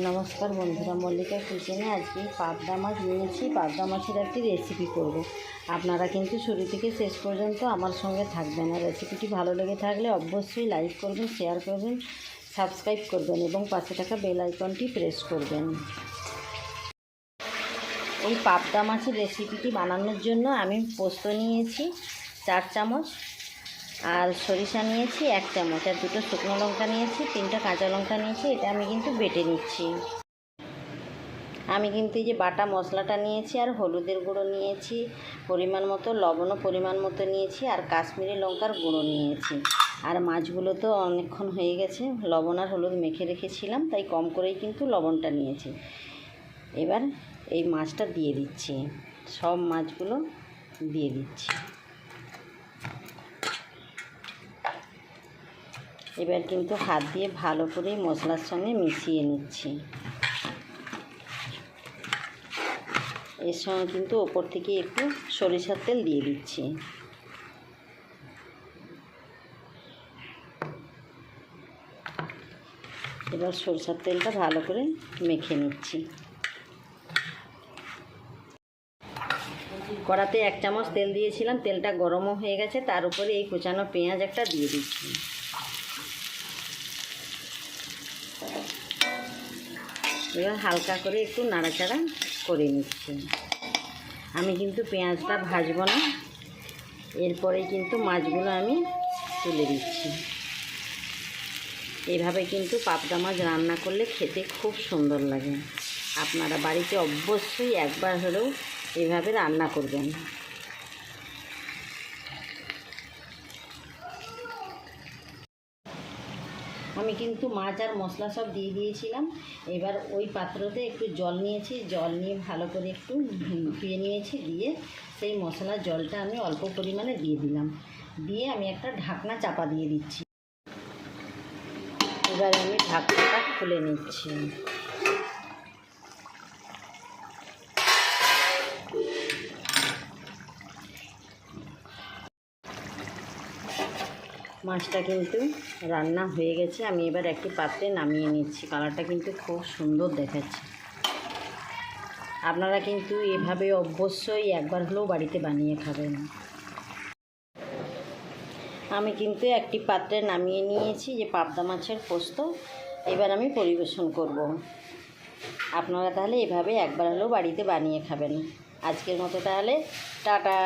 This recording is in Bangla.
নমস্কার বন্ধুরা, মল্লিকা কিচেনে আজকে পাবদা মাছ নিয়েছি। পাবদা মাছের একটি রেসিপি করব। আপনারা কিন্তু শুরু থেকে শেষ পর্যন্ত আমার সঙ্গে থাকবেন আর রেসিপিটি ভালো লেগে থাকলে অবশ্যই লাইক করবেন শেয়ার করবেন সাবস্ক্রাইব করবেন এবং পাশে থাকা বেল আইকনটি প্রেস করবেন। এই পাবদা মাছের রেসিপিটি বানানোর জন্য আমি পোস্ত নিয়েছি, চার চামচ। আর সরিষা নিয়েছি এক চামচ আর দুটো শুকনো লঙ্কা নিয়েছি, তিনটা কাঁচা লঙ্কা নিয়েছি, এটা আমি কিন্তু বেটে নিচ্ছি। আমি কিন্তু এই যে বাটা মশলাটা নিয়েছি আর হলুদের গুঁড়ো নিয়েছি, পরিমাণ মতো, লবণও পরিমাণ মতো নিয়েছি, আর কাশ্মীরি লঙ্কার গুঁড়ো নিয়েছি। আর মাছগুলো তো অনেকক্ষণ হয়ে গেছে, লবণ আর হলুদ মেখে রেখেছিলাম, তাই কম করেই কিন্তু লবণটা নিয়েছি। এবার এই মাছটা দিয়ে দিচ্ছি, সব মাছগুলো দিয়ে দিচ্ছি। এবার কিন্তু হাত দিয়ে ভালো করে মশলার সঙ্গে মিশিয়ে নিচ্ছি। এর সঙ্গে কিন্তু ওপর থেকে একটু সরিষার তেল দিয়ে দিচ্ছি। এবার সরিষার তেলটা ভালো করে মেখে নিচ্ছি। কড়াতে এক চামচ তেল দিয়েছিলাম, তেলটা গরমও হয়ে গেছে, তার উপরে এই কুচানো পেঁয়াজ একটা দিয়ে দিচ্ছি। এবার হালকা করে একটু নাড়াচাড়া করে নিচ্ছি। আমি কিন্তু পেঁয়াজটা ভাজবো না। এরপরে কিন্তু মাছগুলো আমি তুলে দিচ্ছি। এভাবে কিন্তু পাবদা মাছ রান্না করলে খেতে খুব সুন্দর লাগে। আপনারা বাড়িতে অবশ্যই একবার হলেও এভাবে রান্না করবেন। আমি কিন্তু মাছ আর মশলা সব দিয়ে দিয়েছিলাম। এবার ওই পাত্রতে একটু জল নিয়েছি। জল নিয়ে ভালো করে একটু ধুয়ে নিয়েছি। দিয়ে সেই মশলার জলটা আমি অল্প পরিমাণে দিয়ে দিলাম। দিয়ে আমি একটা ঢাকনা চাপা দিয়ে দিচ্ছি। এবার আমি ঢাকনাটা খুলে নিচ্ছি। মাছটা কিন্তু রান্না হয়ে গেছে। আমি এবার একটি পাত্রে নামিয়ে নিচ্ছি। কালারটা কিন্তু খুব সুন্দর দেখাচ্ছে। আপনারা কিন্তু এভাবে অবশ্যই একবার হলেও বাড়িতে বানিয়ে খাবেন। আমি কিন্তু একটি পাত্রে নামিয়ে নিয়েছি যে পাবদা মাছের পোস্ত। এবার আমি পরিবেশন করব। আপনারা তাহলে এভাবে একবার হলেও বাড়িতে বানিয়ে খাবেন। আজকের মতো তাহলে টাটা।